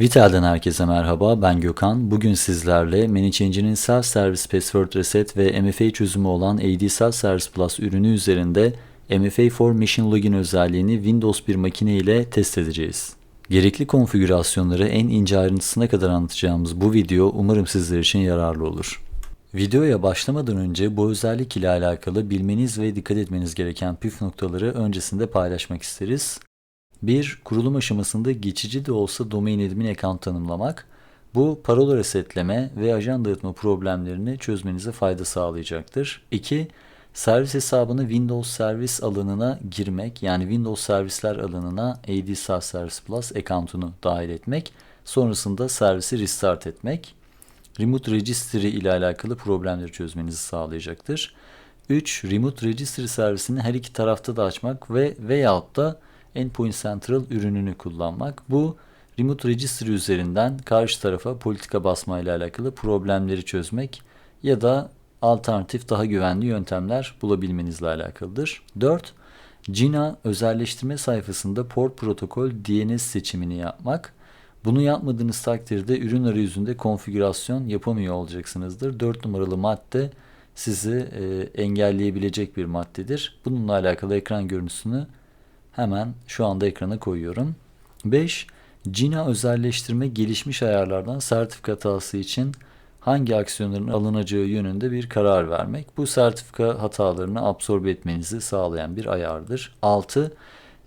Vitel'den herkese merhaba, ben Gökhan. Bugün sizlerle ManyChange'in Self Service Password Reset ve MFA çözümü olan AD Self Service Plus ürünü üzerinde MFA for Machine Login özelliğini Windows bir makine ile test edeceğiz. Gerekli konfigürasyonları en ince ayrıntısına kadar anlatacağımız bu video umarım sizler için yararlı olur. Videoya başlamadan önce bu özellik ile alakalı bilmeniz ve dikkat etmeniz gereken püf noktaları öncesinde paylaşmak isteriz. 1. Kurulum aşamasında geçici de olsa domain admin account tanımlamak. Bu parola resetleme ve ajan dağıtma problemlerini çözmenize fayda sağlayacaktır. 2. Servis hesabını Windows servis alanına girmek yani Windows servisler alanına AD Self Service Plus account'unu dahil etmek. Sonrasında servisi restart etmek. Remote Registry ile alakalı problemleri çözmenizi sağlayacaktır. 3. Remote Registry servisini her iki tarafta da açmak ve veyahut da Endpoint Central ürününü kullanmak. Bu Remote Registry üzerinden karşı tarafa politika basma ile alakalı problemleri çözmek ya da alternatif daha güvenli yöntemler bulabilmenizle alakalıdır. 4. Gina özelleştirme sayfasında port protokol DNS seçimini yapmak. Bunu yapmadığınız takdirde ürün arayüzünde konfigürasyon yapamıyor olacaksınızdır. 4 numaralı madde sizi e, engelleyebilecek bir maddedir. Bununla alakalı ekran görüntüsünü hemen şu anda ekrana koyuyorum. 5. Gina özelleştirme gelişmiş ayarlardan sertifika hatası için hangi aksiyonların alınacağı yönünde bir karar vermek. Bu sertifika hatalarını absorbe etmenizi sağlayan bir ayardır. 6.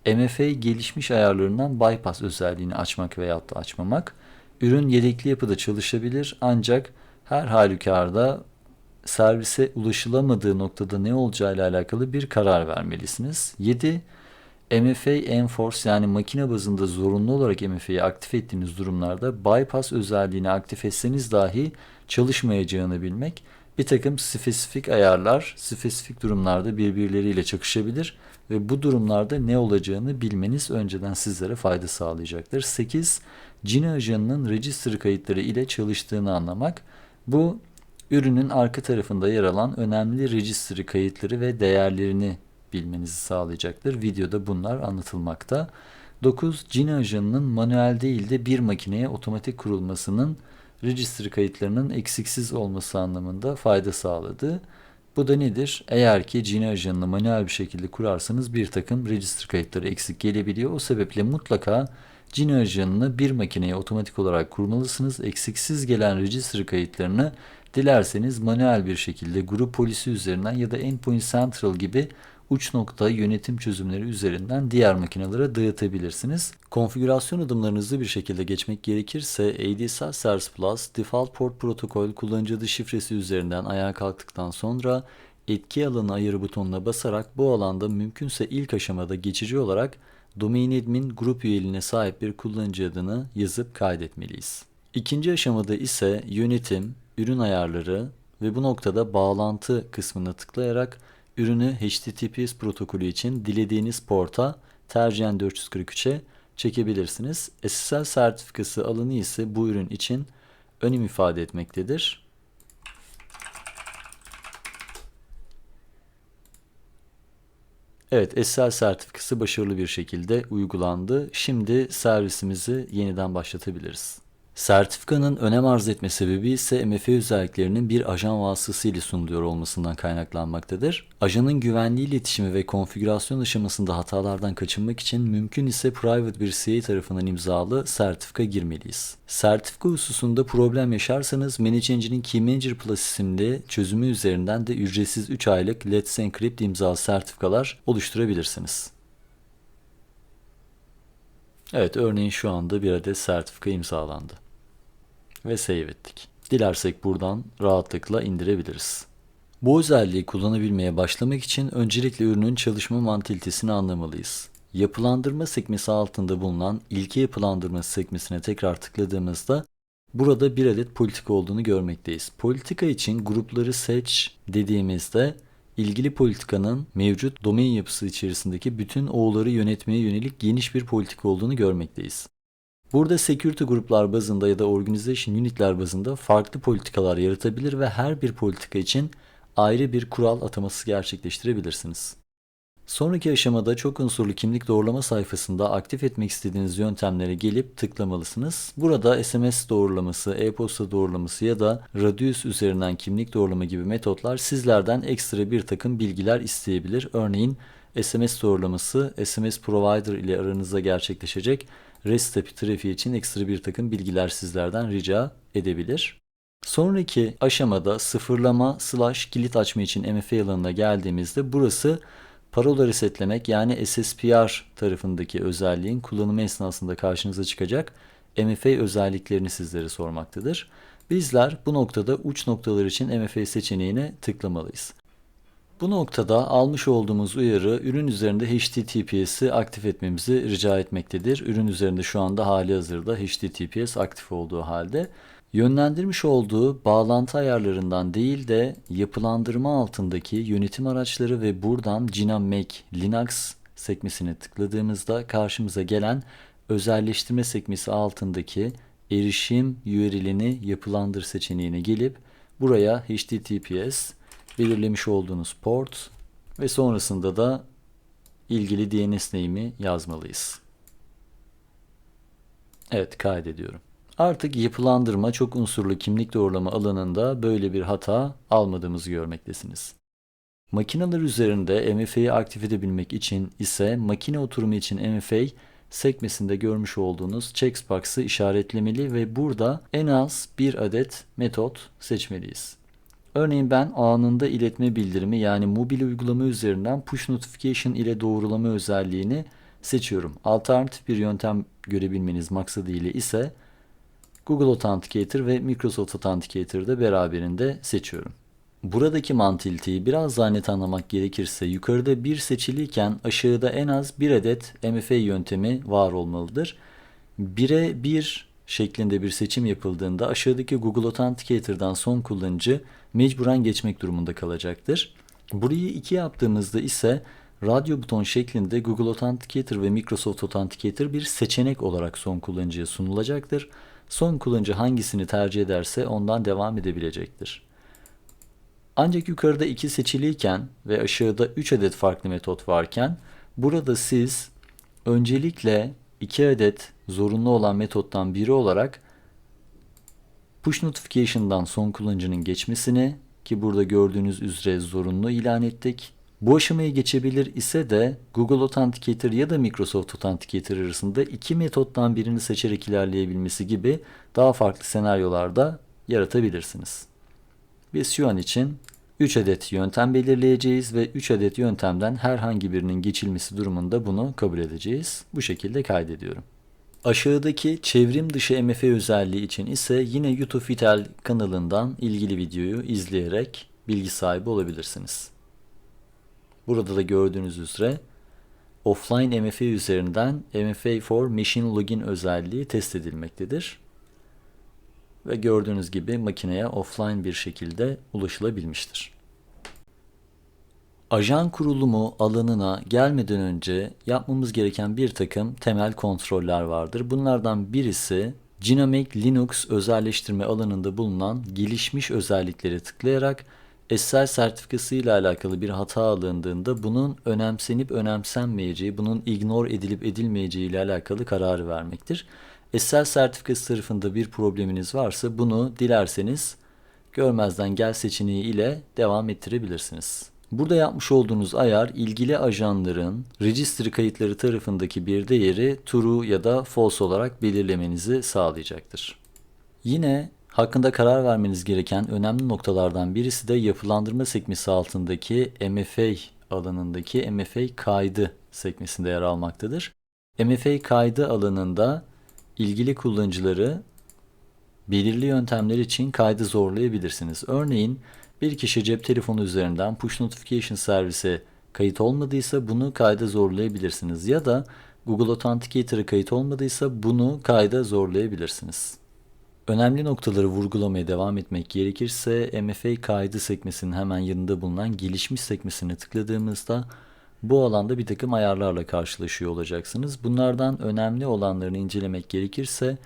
MFA gelişmiş ayarlarından bypass özelliğini açmak veya da açmamak. Ürün yedekli yapıda çalışabilir ancak her halükarda servise ulaşılamadığı noktada ne olacağıyla alakalı bir karar vermelisiniz. 7. MFA Enforce yani makine bazında zorunlu olarak MFA'yı aktif ettiğiniz durumlarda bypass özelliğini aktif etseniz dahi çalışmayacağını bilmek bir takım spesifik ayarlar spesifik durumlarda birbirleriyle çakışabilir ve bu durumlarda ne olacağını bilmeniz önceden sizlere fayda sağlayacaktır. 8. Gina ajanının registry kayıtları ile çalıştığını anlamak. Bu ürünün arka tarafında yer alan önemli registry kayıtları ve değerlerini bilmenizi sağlayacaktır. Videoda bunlar anlatılmakta. 9. Gina ajanının manuel değil de bir makineye otomatik kurulmasının registry kayıtlarının eksiksiz olması anlamında fayda sağladı. Bu da nedir? Eğer ki Gina ajanını manuel bir şekilde kurarsanız bir takım registry kayıtları eksik gelebiliyor. O sebeple mutlaka Gina ajanını bir makineye otomatik olarak kurmalısınız. Eksiksiz gelen registry kayıtlarını dilerseniz manuel bir şekilde grup polisi üzerinden ya da Endpoint Central gibi uç nokta yönetim çözümleri üzerinden diğer makinelere dağıtabilirsiniz. Konfigürasyon adımlarını hızlı bir şekilde geçmek gerekirse ADSL Service Plus Default Port Protocol kullanıcı adı şifresi üzerinden ayağa kalktıktan sonra etki alanı ayarı butonuna basarak bu alanda mümkünse ilk aşamada geçici olarak Domain Admin grup üyeliğine sahip bir kullanıcı adını yazıp kaydetmeliyiz. İkinci aşamada ise yönetim, ürün ayarları ve bu noktada bağlantı kısmına tıklayarak ürünü HTTPS protokolü için dilediğiniz porta tercihen 443'e çekebilirsiniz. SSL sertifikası alanı ise bu ürün için önem ifade etmektedir. Evet, SSL sertifikası başarılı bir şekilde uygulandı. Şimdi servisimizi yeniden başlatabiliriz. Sertifikanın önem arz etme sebebi ise MFA özelliklerinin bir ajan vasıtasıyla sunuluyor olmasından kaynaklanmaktadır. Ajanın güvenli iletişimi ve konfigürasyon aşamasında hatalardan kaçınmak için mümkün ise private bir CA tarafından imzalı sertifika girmeliyiz. Sertifika hususunda problem yaşarsanız ManageEngine'in Key Manager Plus isimli çözümü üzerinden de ücretsiz 3 aylık Let's Encrypt imzalı sertifikalar oluşturabilirsiniz. Evet örneğin şu anda bir adet sertifika imzalandı. Ve save ettik. Dilersek buradan rahatlıkla indirebiliriz. Bu özelliği kullanabilmeye başlamak için öncelikle ürünün çalışma mantalitesini anlamalıyız. Yapılandırma sekmesi altında bulunan ilke yapılandırma sekmesine tekrar tıkladığımızda burada bir adet politika olduğunu görmekteyiz. Politika için grupları seç dediğimizde ilgili politikanın mevcut domain yapısı içerisindeki bütün O'ları yönetmeye yönelik geniş bir politika olduğunu görmekteyiz. Burada security gruplar bazında ya da organization unitler bazında farklı politikalar yaratabilir ve her bir politika için ayrı bir kural ataması gerçekleştirebilirsiniz. Sonraki aşamada çok unsurlu kimlik doğrulama sayfasında aktif etmek istediğiniz yöntemlere gelip tıklamalısınız. Burada SMS doğrulaması, e-posta doğrulaması ya da Radius üzerinden kimlik doğrulama gibi metotlar sizlerden ekstra bir takım bilgiler isteyebilir. Örneğin SMS doğrulaması SMS provider ile aranızda gerçekleşecek REST API trafiği için ekstra bir takım bilgiler sizlerden rica edebilir. Sonraki aşamada sıfırlama slash kilit açma için MFA alanına geldiğimizde burası parola resetlemek yani SSPR tarafındaki özelliğin kullanımı esnasında karşınıza çıkacak MFA özelliklerini sizlere sormaktadır. Bizler bu noktada uç noktalar için MFA seçeneğine tıklamalıyız. Bu noktada almış olduğumuz uyarı ürün üzerinde HTTPS'i aktif etmemizi rica etmektedir. Ürün üzerinde şu anda hali hazırda HTTPS aktif olduğu halde yönlendirmiş olduğu bağlantı ayarlarından değil de yapılandırma altındaki yönetim araçları ve buradan Gina Make Linux sekmesine tıkladığımızda karşımıza gelen özelleştirme sekmesi altındaki erişim URL'ini yapılandır seçeneğine gelip buraya HTTPS belirlemiş olduğunuz port ve sonrasında da ilgili DNS name'i yazmalıyız. Evet kaydediyorum. Artık yapılandırma çok unsurlu kimlik doğrulama alanında böyle bir hata almadığımızı görmektesiniz. Makineler üzerinde MFA'yı aktif edebilmek için ise makine oturumu için MFA sekmesinde görmüş olduğunuz checkbox'ı işaretlemeli ve burada en az bir adet metot seçmeliyiz. Örneğin ben anında iletme bildirimi yani mobil uygulama üzerinden push notification ile doğrulama özelliğini seçiyorum. Alternatif bir yöntem görebilmeniz maksadıyla ise Google Authenticator ve Microsoft Authenticator'ı da beraberinde seçiyorum. Buradaki mantıliteyi biraz daha net anlamak gerekirse yukarıda bir seçiliyken aşağıda en az bir adet MFA yöntemi var olmalıdır. 1'e 1 şeklinde bir seçim yapıldığında aşağıdaki Google Authenticator'dan son kullanıcı mecburen geçmek durumunda kalacaktır. Burayı 2 yaptığımızda ise radyo buton şeklinde Google Authenticator ve Microsoft Authenticator bir seçenek olarak son kullanıcıya sunulacaktır. Son kullanıcı hangisini tercih ederse ondan devam edebilecektir. Ancak yukarıda 2 seçiliyken ve aşağıda 3 adet farklı metot varken burada siz öncelikle 2 adet zorunlu olan metottan biri olarak push notification'dan son kullanıcının geçmesini ki burada gördüğünüz üzere zorunlu ilan ettik. Bu aşamayı geçebilir ise de Google Authenticator ya da Microsoft Authenticator arasında iki metottan birini seçerek ilerleyebilmesi gibi daha farklı senaryolarda yaratabilirsiniz. Biz şu an için 3 adet yöntem belirleyeceğiz ve 3 adet yöntemden herhangi birinin geçilmesi durumunda bunu kabul edeceğiz. Bu şekilde kaydediyorum. Aşağıdaki çevrim dışı MFA özelliği için ise yine YouTube Vital kanalından ilgili videoyu izleyerek bilgi sahibi olabilirsiniz. Burada da gördüğünüz üzere offline MFA üzerinden MFA for Machine Login özelliği test edilmektedir. Ve gördüğünüz gibi makineye offline bir şekilde ulaşılabilmiştir. Ajan kurulumu alanına gelmeden önce yapmamız gereken bir takım temel kontroller vardır. Bunlardan birisi Dynamic Linux özelleştirme alanında bulunan gelişmiş özelliklere tıklayarak SSL sertifikası ile alakalı bir hata alındığında bunun önemsenip önemsenmeyeceği, bunun ignore edilip edilmeyeceği ile alakalı kararı vermektir. SSL sertifikası tarafında bir probleminiz varsa bunu dilerseniz görmezden gel seçeneği ile devam ettirebilirsiniz. Burada yapmış olduğunuz ayar ilgili ajanların registry kayıtları tarafındaki bir değeri true ya da false olarak belirlemenizi sağlayacaktır. Yine hakkında karar vermeniz gereken önemli noktalardan birisi de yapılandırma sekmesi altındaki MFA alanındaki MFA kaydı sekmesinde yer almaktadır. MFA kaydı alanında ilgili kullanıcıları belirli yöntemler için kaydı zorlayabilirsiniz. Örneğin bir kişi cep telefonu üzerinden push notification servise kayıt olmadıysa bunu kayda zorlayabilirsiniz. Ya da Google Authenticator'a kayıt olmadıysa bunu kayda zorlayabilirsiniz. Önemli noktaları vurgulamaya devam etmek gerekirse MFA kaydı sekmesinin hemen yanında bulunan gelişmiş sekmesine tıkladığımızda bu alanda bir takım ayarlarla karşılaşıyor olacaksınız. Bunlardan önemli olanlarını incelemek gerekirse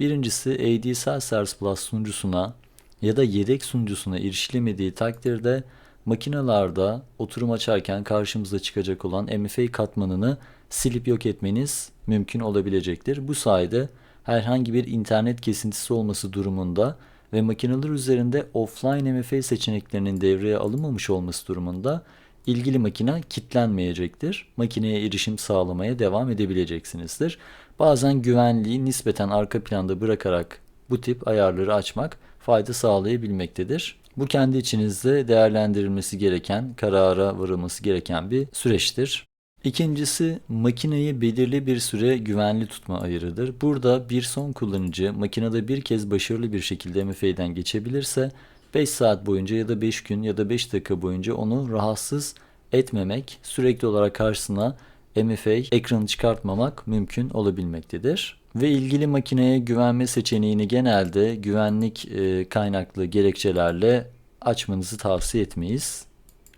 birincisi AD Self Plus sunucusuna ya da yedek sunucusuna erişilemediği takdirde makinalarda oturum açarken karşımıza çıkacak olan MFA katmanını silip yok etmeniz mümkün olabilecektir. Bu sayede herhangi bir internet kesintisi olması durumunda ve makineler üzerinde offline MFA seçeneklerinin devreye alınmamış olması durumunda ilgili makine kilitlenmeyecektir. Makineye erişim sağlamaya devam edebileceksinizdir. Bazen güvenliği nispeten arka planda bırakarak bu tip ayarları açmak fayda sağlayabilmektedir. Bu kendi içinizde değerlendirilmesi gereken, karara varılması gereken bir süreçtir. İkincisi makineyi belirli bir süre güvenli tutma ayarıdır. Burada bir son kullanıcı makinede bir kez başarılı bir şekilde MFA'den geçebilirse 5 saat boyunca ya da 5 gün ya da 5 dakika boyunca onu rahatsız etmemek, sürekli olarak karşısına MFA ekranı çıkartmamak mümkün olabilmektedir. Ve ilgili makineye güvenme seçeneğini genelde güvenlik e, kaynaklı gerekçelerle açmanızı tavsiye etmeyiz.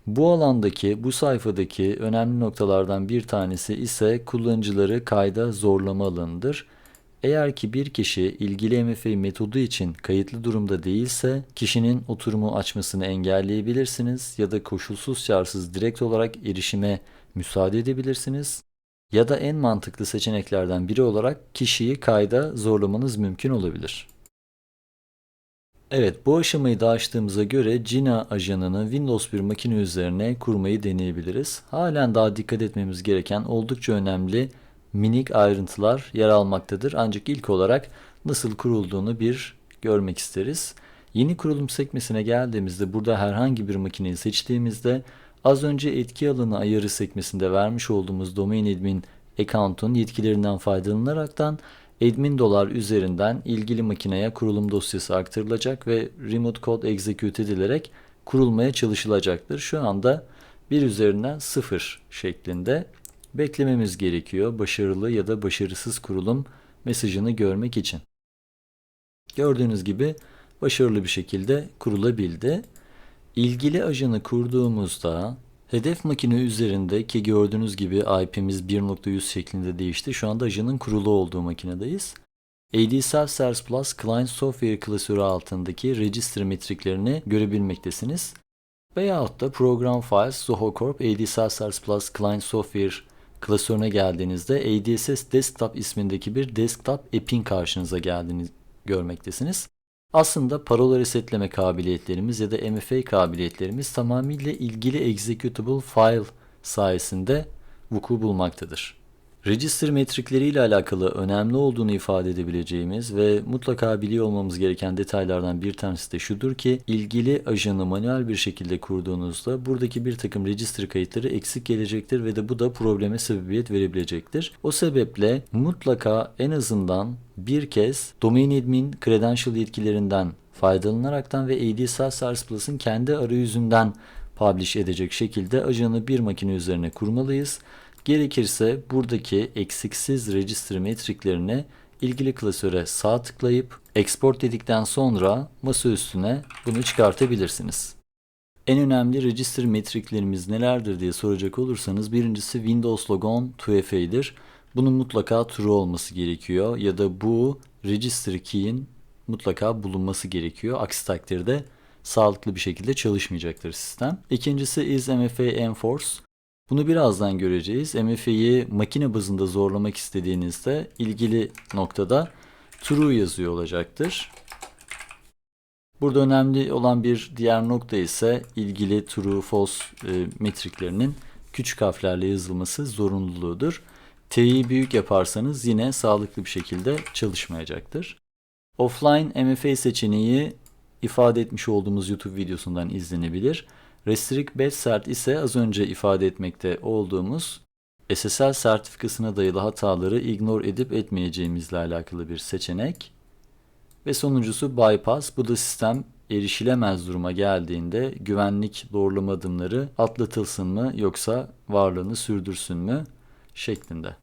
Bu alandaki, bu sayfadaki önemli noktalardan bir tanesi ise kullanıcıları kayda zorlama alanıdır. Eğer ki bir kişi ilgili MFA metodu için kayıtlı durumda değilse kişinin oturumu açmasını engelleyebilirsiniz ya da koşulsuz şartsız direkt olarak erişime müsaade edebilirsiniz. Ya da en mantıklı seçeneklerden biri olarak kişiyi kayda zorlamanız mümkün olabilir. Evet, bu aşamayı da açtığımıza göre Gina ajanını Windows bir makine üzerine kurmayı deneyebiliriz. Halen daha dikkat etmemiz gereken oldukça önemli minik ayrıntılar yer almaktadır. Ancak ilk olarak nasıl kurulduğunu bir görmek isteriz. Yeni kurulum sekmesine geldiğimizde burada herhangi bir makineyi seçtiğimizde az önce etki alanı ayarı sekmesinde vermiş olduğumuz domain admin account'un yetkilerinden faydalanaraktan admin dolar üzerinden ilgili makineye kurulum dosyası aktarılacak ve remote code execute edilerek kurulmaya çalışılacaktır. Şu anda 1 üzerinden 0 şeklinde beklememiz gerekiyor başarılı ya da başarısız kurulum mesajını görmek için. Gördüğünüz gibi başarılı bir şekilde kurulabildi. İlgili ajanı kurduğumuzda hedef makine üzerinde ki gördüğünüz gibi IP'miz 1.100 şeklinde değişti. Şu anda ajanın kurulu olduğu makinedeyiz. AD Self-Service Plus Client Software klasörü altındaki register metriklerini görebilmektesiniz. Veyahut da Program Files Zoho Corp AD Self-Service Plus Client Software klasörüne geldiğinizde ADSS Desktop ismindeki bir desktop app'in karşınıza geldiğini görmektesiniz. Aslında parola resetleme kabiliyetlerimiz ya da MFA kabiliyetlerimiz tamamıyla ilgili executable file sayesinde vuku bulmaktadır. Register metrikleriyle alakalı önemli olduğunu ifade edebileceğimiz ve mutlaka biliyor olmamız gereken detaylardan bir tanesi de şudur ki ilgili ajanı manuel bir şekilde kurduğunuzda buradaki bir takım register kayıtları eksik gelecektir ve de bu da probleme sebebiyet verebilecektir. O sebeple mutlaka en azından bir kez domain admin credential yetkilerinden faydalanaraktan ve AD SaaS Plus'ın kendi arayüzünden publish edecek şekilde ajanı bir makine üzerine kurmalıyız. Gerekirse buradaki eksiksiz register metriklerini ilgili klasöre sağ tıklayıp export dedikten sonra masa üstüne bunu çıkartabilirsiniz. En önemli register metriklerimiz nelerdir diye soracak olursanız birincisi Windows logon 2FA'dir. Bunun mutlaka true olması gerekiyor ya da bu register key'in mutlaka bulunması gerekiyor. Aksi takdirde sağlıklı bir şekilde çalışmayacaktır sistem. İkincisi is MFA enforce. Bunu birazdan göreceğiz. MFA'yı makine bazında zorlamak istediğinizde ilgili noktada true yazıyor olacaktır. Burada önemli olan bir diğer nokta ise ilgili true false e, metriklerinin küçük harflerle yazılması zorunluluğudur. T'yi büyük yaparsanız yine sağlıklı bir şekilde çalışmayacaktır. Offline MFA seçeneği ifade etmiş olduğumuz YouTube videosundan izlenebilir. Restrict Batch Cert ise az önce ifade etmekte olduğumuz SSL sertifikasına dayalı hataları ignore edip etmeyeceğimizle alakalı bir seçenek. Ve sonuncusu bypass. Bu da sistem erişilemez duruma geldiğinde güvenlik doğrulama adımları atlatılsın mı yoksa varlığını sürdürsün mü şeklinde.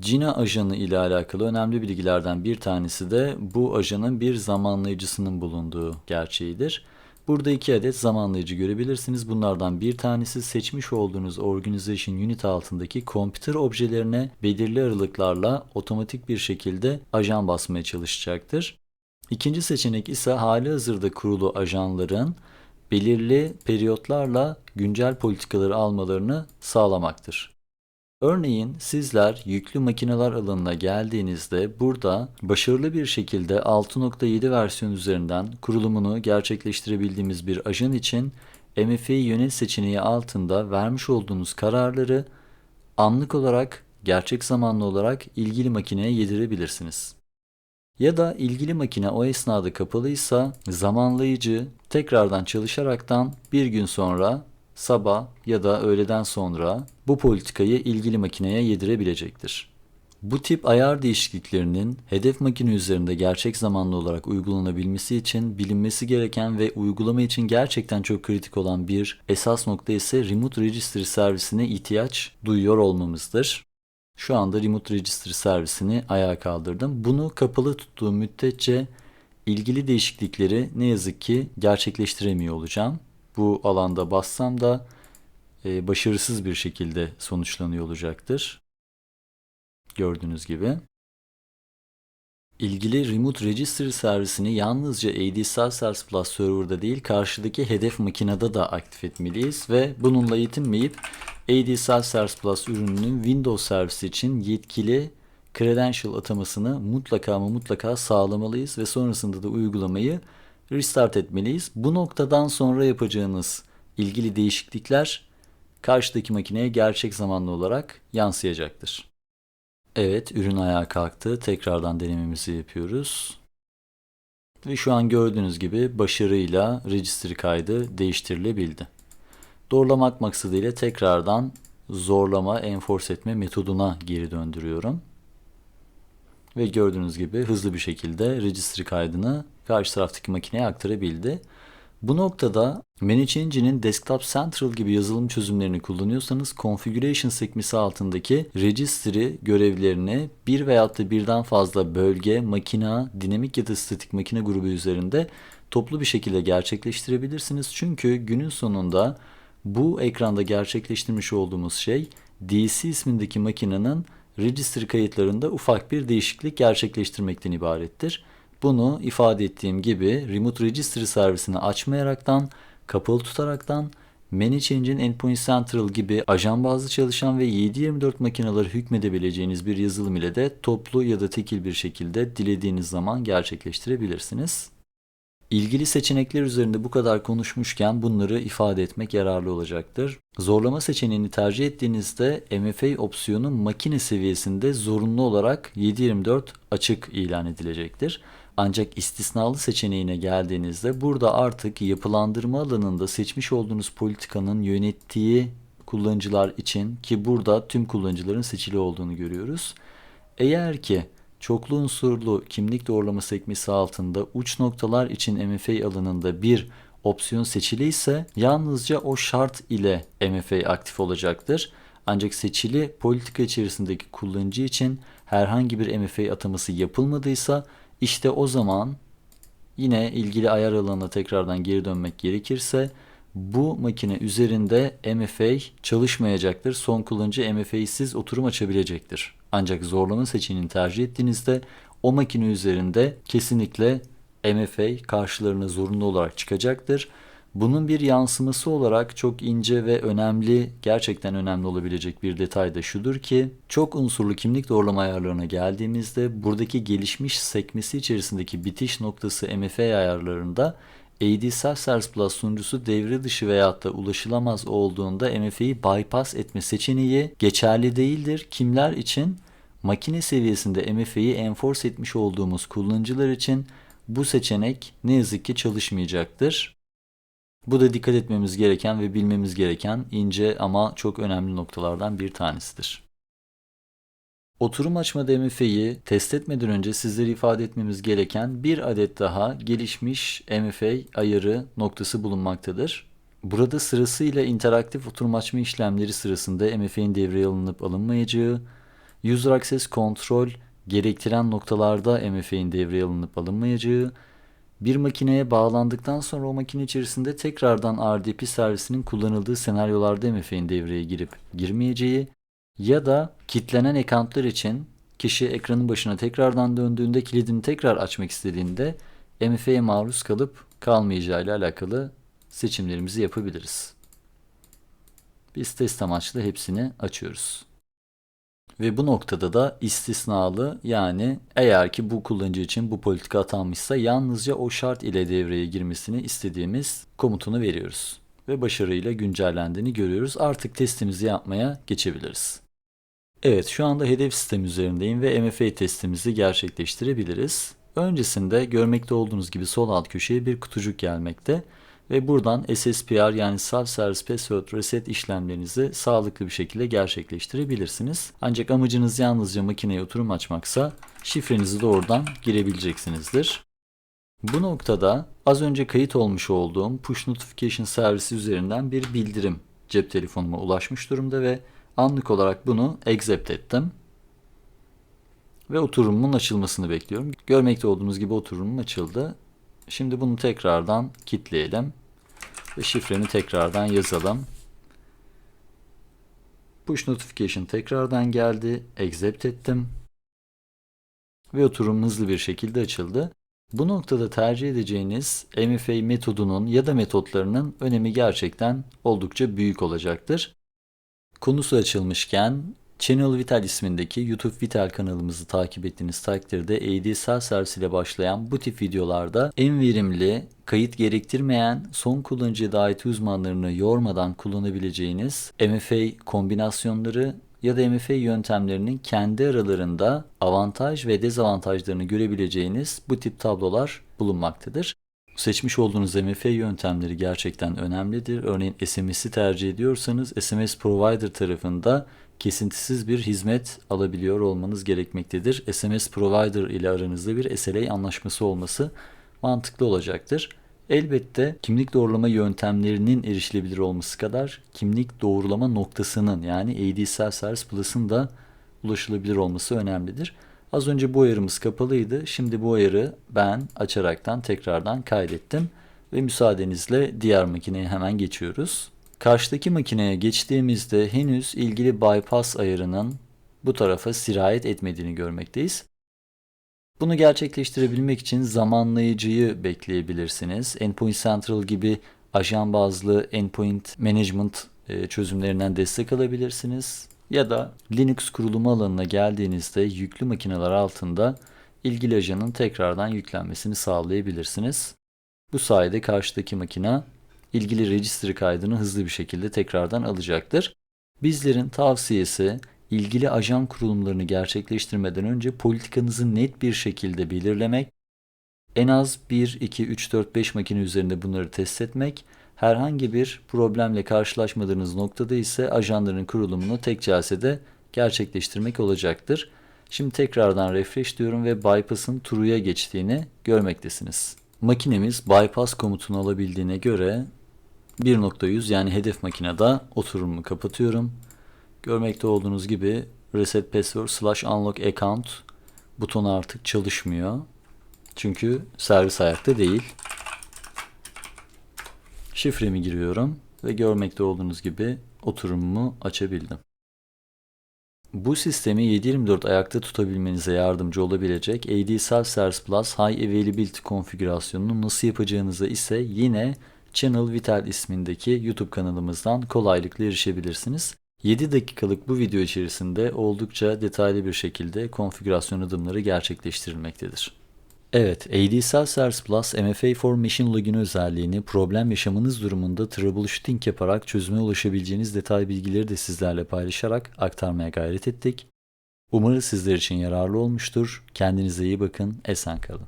Cina ajanı ile alakalı önemli bilgilerden bir tanesi de bu ajanın bir zamanlayıcısının bulunduğu gerçeğidir. Burada iki adet zamanlayıcı görebilirsiniz. Bunlardan bir tanesi seçmiş olduğunuz Organization Unit altındaki computer objelerine belirli aralıklarla otomatik bir şekilde ajan basmaya çalışacaktır. İkinci seçenek ise hali hazırda kurulu ajanların belirli periyotlarla güncel politikaları almalarını sağlamaktır. Örneğin sizler yüklü makineler alanına geldiğinizde burada başarılı bir şekilde 6.7 versiyon üzerinden kurulumunu gerçekleştirebildiğimiz bir ajan için MFA yönet seçeneği altında vermiş olduğunuz kararları anlık olarak, gerçek zamanlı olarak ilgili makineye yedirebilirsiniz. Ya da ilgili makine o esnada kapalıysa zamanlayıcı tekrardan çalışaraktan bir gün sonra sabah ya da öğleden sonra bu politikayı ilgili makineye yedirebilecektir. Bu tip ayar değişikliklerinin hedef makine üzerinde gerçek zamanlı olarak uygulanabilmesi için bilinmesi gereken ve uygulama için gerçekten çok kritik olan bir esas nokta ise Remote Registry servisine ihtiyaç duyuyor olmamızdır. Şu anda Remote Registry servisini ayağa kaldırdım. Bunu kapalı tuttuğum müddetçe ilgili değişiklikleri ne yazık ki gerçekleştiremiyor olacağım. Bu alanda bassam da e, başarısız bir şekilde sonuçlanıyor olacaktır. Gördüğünüz gibi. İlgili Remote Registry servisini yalnızca AD Sales Plus serverda değil karşıdaki hedef makinede de aktif etmeliyiz ve bununla yetinmeyip AD Sales Plus ürününün Windows servisi için yetkili credential atamasını mutlaka ama mutlaka sağlamalıyız ve sonrasında da uygulamayı restart etmeliyiz. Bu noktadan sonra yapacağınız ilgili değişiklikler karşıdaki makineye gerçek zamanlı olarak yansıyacaktır. Evet, ürün ayağa kalktı. Tekrardan denememizi yapıyoruz. Ve şu an gördüğünüz gibi başarıyla registry kaydı değiştirilebildi. Doğrulamak maksadıyla tekrardan zorlama, enforce etme metoduna geri döndürüyorum. Ve gördüğünüz gibi hızlı bir şekilde registry kaydını karşı taraftaki makineye aktarabildi. Bu noktada Manage Engine'in Desktop Central gibi yazılım çözümlerini kullanıyorsanız Configuration sekmesi altındaki Registry görevlerini bir veyahut da birden fazla bölge, makina, dinamik ya da statik makine grubu üzerinde toplu bir şekilde gerçekleştirebilirsiniz. Çünkü günün sonunda bu ekranda gerçekleştirmiş olduğumuz şey DC ismindeki makinenin registry kayıtlarında ufak bir değişiklik gerçekleştirmekten ibarettir. Bunu ifade ettiğim gibi Remote Registry servisini açmayaraktan, kapalı tutaraktan Manage Engine Endpoint Central gibi ajan bazlı çalışan ve 7/24 makineleri hükmedebileceğiniz bir yazılım ile de toplu ya da tekil bir şekilde dilediğiniz zaman gerçekleştirebilirsiniz. İlgili seçenekler üzerinde bu kadar konuşmuşken bunları ifade etmek yararlı olacaktır. Zorlama seçeneğini tercih ettiğinizde MFA opsiyonu makine seviyesinde zorunlu olarak 7/24 açık ilan edilecektir. Ancak istisnalı seçeneğine geldiğinizde burada artık yapılandırma alanında seçmiş olduğunuz politikanın yönettiği kullanıcılar için ki burada tüm kullanıcıların seçili olduğunu görüyoruz. Eğer ki çoklu unsurlu kimlik doğrulama sekmesi altında uç noktalar için MFA alanında bir opsiyon seçili ise yalnızca o şart ile MFA aktif olacaktır. Ancak seçili politika içerisindeki kullanıcı için herhangi bir MFA ataması yapılmadıysa işte o zaman yine ilgili ayar alanına tekrardan geri dönmek gerekirse bu makine üzerinde MFA çalışmayacaktır. Son kullanıcı MFA'siz oturum açabilecektir. Ancak zorlama seçeneğini tercih ettiğinizde o makine üzerinde kesinlikle MFA karşılarına zorunlu olarak çıkacaktır. Bunun bir yansıması olarak çok ince ve önemli, gerçekten önemli olabilecek bir detay da şudur ki, çok unsurlu kimlik doğrulama ayarlarına geldiğimizde buradaki gelişmiş sekmesi içerisindeki bitiş noktası MFA ayarlarında AD Self-Service Plus sunucusu devre dışı veyahut da ulaşılamaz olduğunda MFA'yı bypass etme seçeneği geçerli değildir. Kimler için? Makine seviyesinde MFA'yı enforce etmiş olduğumuz kullanıcılar için bu seçenek ne yazık ki çalışmayacaktır. Bu da dikkat etmemiz gereken ve bilmemiz gereken ince ama çok önemli noktalardan bir tanesidir. Oturum açma MFA'yı test etmeden önce sizlere ifade etmemiz gereken bir adet daha gelişmiş MFA ayarı noktası bulunmaktadır. Burada sırasıyla interaktif oturum açma işlemleri sırasında MFA'nin devreye alınıp alınmayacağı, User Access Control gerektiren noktalarda MFA'nin devreye alınıp alınmayacağı, bir makineye bağlandıktan sonra o makine içerisinde tekrardan RDP servisinin kullanıldığı senaryolarda MFA'nin devreye girip girmeyeceği ya da kitlenen accountlar için kişi ekranın başına tekrardan döndüğünde kilidini tekrar açmak istediğinde MFA'ye maruz kalıp kalmayacağı ile alakalı seçimlerimizi yapabiliriz. Biz test amaçlı hepsini açıyoruz. Ve bu noktada da istisnalı yani eğer ki bu kullanıcı için bu politika atanmışsa yalnızca o şart ile devreye girmesini istediğimiz komutunu veriyoruz. Ve başarıyla güncellendiğini görüyoruz. Artık testimizi yapmaya geçebiliriz. Evet şu anda hedef sistem üzerindeyim ve MFA testimizi gerçekleştirebiliriz. Öncesinde görmekte olduğunuz gibi sol alt köşeye bir kutucuk gelmekte ve buradan SSPR yani Self Service Password Reset işlemlerinizi sağlıklı bir şekilde gerçekleştirebilirsiniz. Ancak amacınız yalnızca makineye oturum açmaksa şifrenizi doğrudan girebileceksinizdir. Bu noktada az önce kayıt olmuş olduğum Push Notification servisi üzerinden bir bildirim cep telefonuma ulaşmış durumda ve anlık olarak bunu accept ettim. Ve oturumumun açılmasını bekliyorum. Görmekte olduğunuz gibi oturumum açıldı. Şimdi bunu tekrardan kilitleyelim. Ve şifreni tekrardan yazalım. Push notification tekrardan geldi. Accept ettim. Ve oturum hızlı bir şekilde açıldı. Bu noktada tercih edeceğiniz MFA metodunun ya da metotlarının önemi gerçekten oldukça büyük olacaktır. Konusu açılmışken Channel Vital ismindeki YouTube Vital kanalımızı takip ettiğiniz takdirde ADSL servisiyle başlayan bu tip videolarda en verimli, kayıt gerektirmeyen, son kullanıcıya ait uzmanlarını yormadan kullanabileceğiniz MFA kombinasyonları ya da MFA yöntemlerinin kendi aralarında avantaj ve dezavantajlarını görebileceğiniz bu tip tablolar bulunmaktadır. Seçmiş olduğunuz MFA yöntemleri gerçekten önemlidir. Örneğin SMS'i tercih ediyorsanız SMS provider tarafında kesintisiz bir hizmet alabiliyor olmanız gerekmektedir. SMS provider ile aranızda bir SLA anlaşması olması mantıklı olacaktır. Elbette kimlik doğrulama yöntemlerinin erişilebilir olması kadar kimlik doğrulama noktasının yani ADSL Service Plus'ın da ulaşılabilir olması önemlidir. Az önce bu ayarımız kapalıydı. Şimdi bu ayarı ben açaraktan tekrardan kaydettim. Ve müsaadenizle diğer makineye hemen geçiyoruz. Karşıdaki makineye geçtiğimizde henüz ilgili bypass ayarının bu tarafa sirayet etmediğini görmekteyiz. Bunu gerçekleştirebilmek için zamanlayıcıyı bekleyebilirsiniz. Endpoint Central gibi ajan bazlı endpoint management e, çözümlerinden destek alabilirsiniz. Ya da Linux kurulumu alanına geldiğinizde yüklü makineler altında ilgili ajanın tekrardan yüklenmesini sağlayabilirsiniz. Bu sayede karşıdaki makine ilgili registry kaydını hızlı bir şekilde tekrardan alacaktır. Bizlerin tavsiyesi ilgili ajan kurulumlarını gerçekleştirmeden önce politikanızı net bir şekilde belirlemek, en az 1, 2, 3, 4, 5 makine üzerinde bunları test etmek, herhangi bir problemle karşılaşmadığınız noktada ise ajanların kurulumunu tek celsede gerçekleştirmek olacaktır. Şimdi tekrardan refresh diyorum ve bypass'ın true'ya geçtiğini görmektesiniz. Makinemiz bypass komutunu alabildiğine göre 1.100 yani hedef makinede oturumu kapatıyorum. Görmekte olduğunuz gibi reset password slash unlock account butonu artık çalışmıyor. Çünkü servis ayakta değil. Şifremi giriyorum ve görmekte olduğunuz gibi oturumumu açabildim. Bu sistemi 7/24 ayakta tutabilmenize yardımcı olabilecek AD Self Service Plus High Availability konfigürasyonunu nasıl yapacağınıza ise yine Channel Vital ismindeki YouTube kanalımızdan kolaylıkla erişebilirsiniz. 7 dakikalık bu video içerisinde oldukça detaylı bir şekilde konfigürasyon adımları gerçekleştirilmektedir. Evet, ADSL Service Plus MFA for Machine Login özelliğini problem yaşamanız durumunda troubleshooting yaparak çözüme ulaşabileceğiniz detay bilgileri de sizlerle paylaşarak aktarmaya gayret ettik. Umarız sizler için yararlı olmuştur. Kendinize iyi bakın, esen kalın.